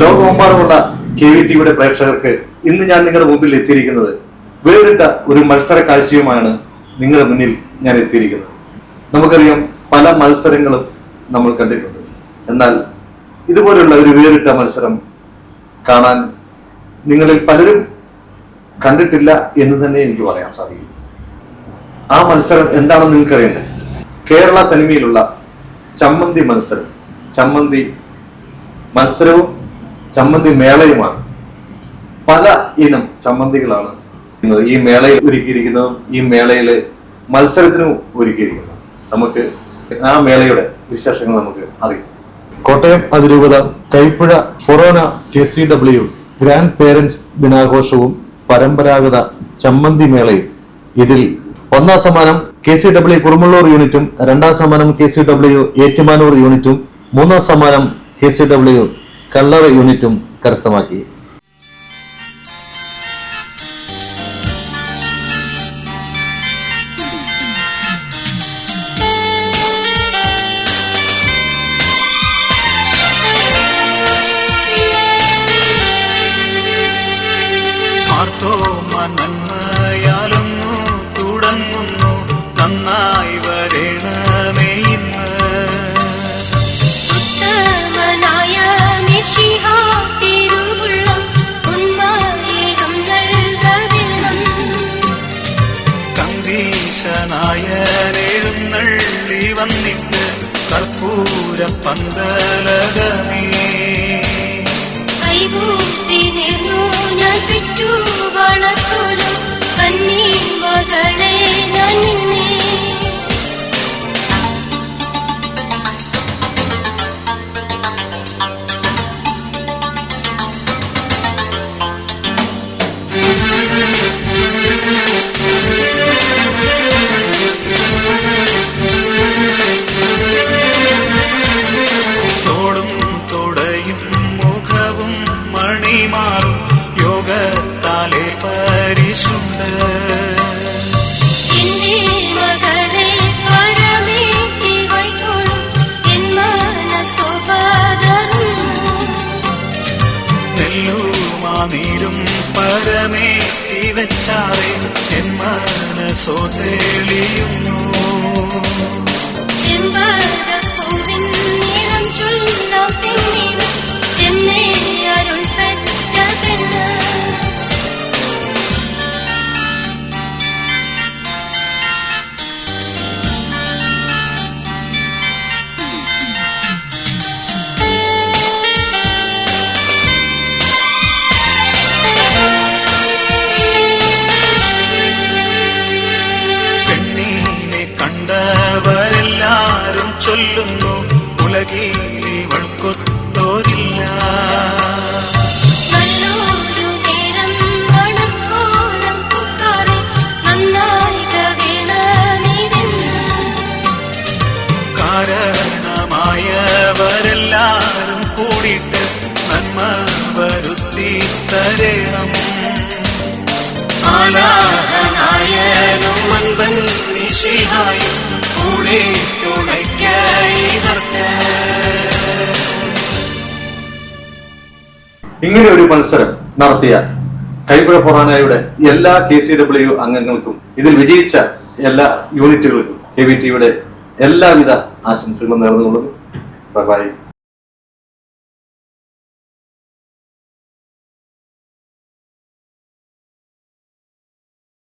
ലോകമെമ്പാടുമുള്ള K V ടിവിയുടെ പ്രേക്ഷകർക്ക് ഇന്ന് ഞാൻ നിങ്ങളുടെ മുമ്പിൽ എത്തിയിരിക്കുന്നത് വേറിട്ട ഒരു മത്സര കാഴ്ചയുമാണ് നിങ്ങളുടെ മുന്നിൽ ഞാൻ എത്തിയിരിക്കുന്നത്. നമുക്കറിയാം പല മത്സരങ്ങളും നമ്മൾ കണ്ടിട്ടുണ്ട്. എന്നാൽ ഇതുപോലുള്ള ഒരു വേറിട്ട മത്സരം കാണാൻ നിങ്ങളിൽ പലരും കണ്ടിട്ടില്ല എന്ന് തന്നെ എനിക്ക് പറയാൻ സാധിക്കും. ആ മത്സരം എന്താണെന്ന് നിങ്ങൾക്കറിയണ്ടേ കേരള തനിമയിലുള്ള ചമ്മന്തി മത്സരം. ചമ്മന്തി മത്സരവും ചമ്മന്തി മേളയുമാണ്. പല ഇനം ചമ്മന്തികളാണ് ഈ മേളയിൽ ഒരുക്കിയിരിക്കുന്നതും ഈ മേളയിൽ മത്സരത്തിനും ഒരുക്കിയിരിക്കുന്നത്. നമുക്ക് ആ മേളയുടെ വിശേഷങ്ങൾ നമുക്ക് അറിയാം. കോട്ടയം അതിരൂപത കൈപ്പുഴ ഫൊറോന K C W grand parents ദിനാഘോഷവും പരമ്പരാഗത ചമ്മന്തി മേളയും. ഇതിൽ ഒന്നാം സമ്മാനം കെ സി ഡബ്ല്യു കുറുമുള്ളൂർ യൂണിറ്റും രണ്ടാം സമ്മാനം കെ സി ഡബ്ല്യു ഏറ്റുമാനൂർ യൂണിറ്റും മൂന്നാം സമ്മാനം കെ സി ഡബ്ല്യു കല്ലറ യൂണിറ്റും കരസ്ഥമാക്കി. നന്മയാലൊന്നു തുടങ്ങുന്നു നന്നായി വരണമേ എഴുന്നള്ളി വന്നിട്ട് കർപ്പൂര പന്തലകമേ. പെറ്റു വളർത്തുലും കന്നീ മകളെ യോഗത്താലെ പരിശുദ്ധ. നീരും പരമേത്തി വെച്ചാറേ എൻ മനസ്സോ തെളിയുന്നു. ചെമ്പകപ്പൂവിൻ ചൊല്ലുന്നു നന്നായിക വീണനിരുന്ന് കാരണമായവരെല്ലാരും കൂടിയിട്ട് നന്മ വരുത്തി തരണം. ആലാഹനായനും അൻപൻ നിശിഹായും കൂടെ തുണയ്ക്കൈവർക്ക് ഇങ്ങനെ ഒരു മത്സരം നടത്തിയ കൈപ്പുഴ ഫൊറാനയുടെ എല്ലാ കെ സി ഡബ്ല്യു അംഗങ്ങൾക്കും ഇതിൽ വിജയിച്ച എല്ലാ യൂണിറ്റുകൾക്കും കെ വി ടിയുടെ എല്ലാവിധ ആശംസകളും നേർന്നുകൊള്ളുന്നു. ബൈ